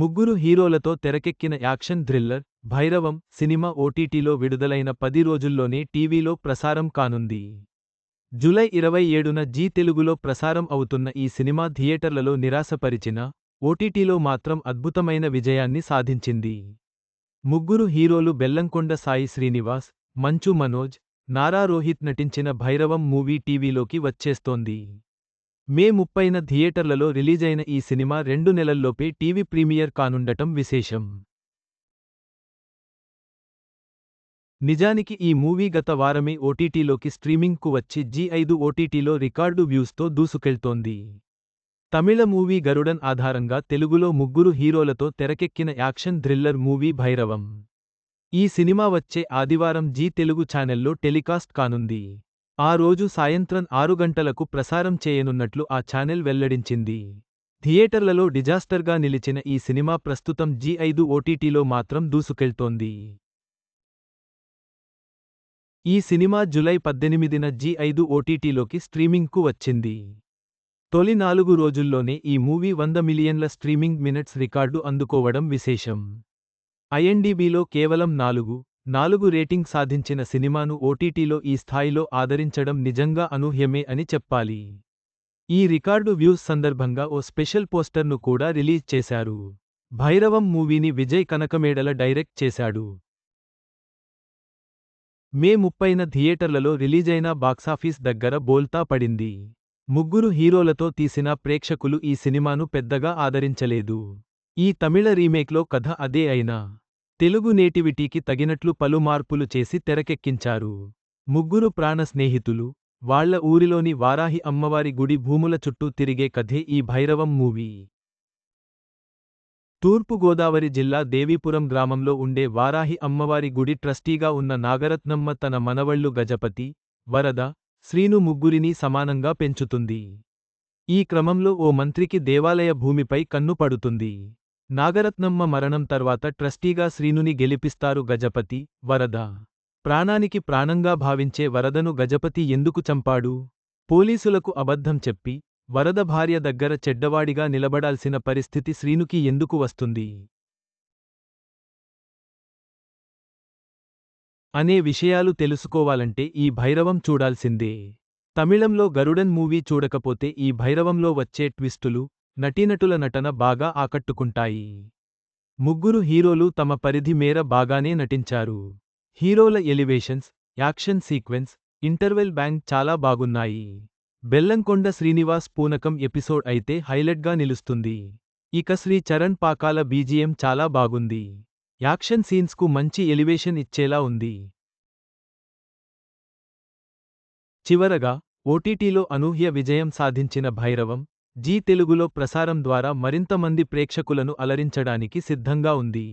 ముగ్గురు హీరోలతో తెరకెక్కిన యాక్షన్ థ్రిల్లర్ భైరవం సినిమా ఓటీటీలో విడుదలైన పది రోజుల్లోనే టీవీలో ప్రసారం కానుంది. జులై ఇరవై ఏడున జీ తెలుగులో ప్రసారం అవుతున్న ఈ సినిమా థియేటర్లలో నిరాశపరిచిన ఓటీటీలో మాత్రం అద్భుతమైన విజయాన్ని సాధించింది. ముగ్గురు హీరోలు బెల్లంకొండ సాయి శ్రీనివాస్ మంచు మనోజ్ నారా రోహిత్ నటించిన భైరవం మూవీ టీవీలోకి వచ్చేస్తోంది. మే ముప్పైన థియేటర్లలో రిలీజైన ఈ సినిమా రెండు నెలల్లోపే టీవీ ప్రీమియర్ కానుండటం విశేషం. నిజానికి ఈ మూవీ గత వారమే ఓటీటీలోకి స్ట్రీమింగ్కు వచ్చి జీ ఐదు ఓటీటీలో రికార్డు వ్యూస్తో దూసుకెళ్తోంది. తమిళ మూవీ గరుడన్ ఆధారంగా తెలుగులో ముగ్గురు హీరోలతో తెరకెక్కిన యాక్షన్ థ్రిల్లర్ మూవీ భైరవం. ఈ సినిమా వచ్చే ఆదివారం జీ తెలుగు ఛానెల్లో టెలికాస్ట్ కానుంది. ఆ రోజు సాయంత్రం ఆరు గంటలకు ప్రసారం చేయనున్నట్లు ఆ ఛానెల్ వెల్లడించింది. థియేటర్లలో డిజాస్టర్గా నిలిచిన ఈ సినిమా ప్రస్తుతం జీ ఐదు ఓటీటీలో మాత్రం దూసుకెళ్తోంది. ఈ సినిమా జులై పద్దెనిమిదిన జీ ఐదు ఓటీటీలోకి స్ట్రీమింగ్కు వచ్చింది. తొలి నాలుగు రోజుల్లోనే ఈ మూవీ వంద మిలియన్ల స్ట్రీమింగ్ మినిట్స్ రికార్డు అందుకోవడం విశేషం. ఐఎన్డీబీలో కేవలం నాలుగు నాలుగు రేటింగ్ సాధించిన సినిమాను ఓటీటీలో ఈ స్థాయిలో ఆదరించడం నిజంగా అనూహ్యమే అని చెప్పాలి. ఈ రికార్డు వ్యూస్ సందర్భంగా ఓ స్పెషల్ పోస్టర్ను కూడా రిలీజ్ చేశారు. భైరవం మూవీని విజయ్ కనకమేడల డైరెక్ట్ చేశాడు. మే ముప్పైన థియేటర్లలో రిలీజైన బాక్సాఫీస్ దగ్గర బోల్తా పడింది. ముగ్గురు హీరోలతో తీసిన ప్రేక్షకులు ఈ సినిమాను పెద్దగా ఆదరించలేదు. ఈ తమిళ రీమేక్లో కథ అదే అయినా తెలుగు నేటివిటీకి తగినట్లు పలు మార్పులు చేసి తెరకెక్కించారు. ముగ్గురు ప్రాణ స్నేహితులు వాళ్ళ ఊరిలోని వారాహి అమ్మవారి గుడి భూముల చుట్టూ తిరిగే కథే ఈ భైరవం మూవీ. తూర్పుగోదావరి జిల్లా దేవీపురం గ్రామంలో ఉండే వారాహి అమ్మవారి గుడి ట్రస్టీగా ఉన్న నాగరత్నమ్మ తన మనవళ్ళు గజపతి వరద శ్రీను ముగ్గురిని సమానంగా పెంచుతుంది. ఈ క్రమంలో ఓ మంత్రికి దేవాలయ భూమిపై కన్ను పడుతుంది. నాగరత్నమ్మ మరణం తర్వాత ట్రస్టీగా శ్రీనుని గెలిపిస్తారు గజపతి వరద. ప్రాణానికి ప్రాణంగా భావించే వరదను గజపతి ఎందుకు చంపాడు? పోలీసులకు అబద్ధం చెప్పి వరద భార్య దగ్గర చెడ్డవాడిగా నిలబడాల్సిన పరిస్థితి శ్రీనుకి ఎందుకు వస్తుంది? అనే విషయాలు తెలుసుకోవాలంటే ఈ భైరవం చూడాల్సిందే. తమిళంలో గరుడన్ మూవీ చూడకపోతే ఈ భైరవంలో వచ్చే ట్విస్టులు నటీనటుల నటన బాగా ఆకట్టుకుంటాయి. ముగ్గురు హీరోలు తమ పరిధి మేర బాగానే నటించారు. హీరోల elevations action sequence interval bang చాలా బాగున్నాయి. బెల్లంకొండ శ్రీనివాస్ పూనకం ఎపిసోడ్ అయితే హైలైట్గా నిలుస్తుంది. ఇక శ్రీ చరణ్ పాకాల బీజిఎం చాలా బాగుంది. యాక్షన్ సీన్స్కు మంచి ఎలివేషన్ ఇచ్చేలా ఉంది. చివరగా ఓటీటీలో అనూహ్య విజయం సాధించిన భైరవం జీ తెలుగులో ప్రసారం ద్వారా మరింత మంది ప్రేక్షకులను అలరించడానికి సిద్ధంగా ఉంది.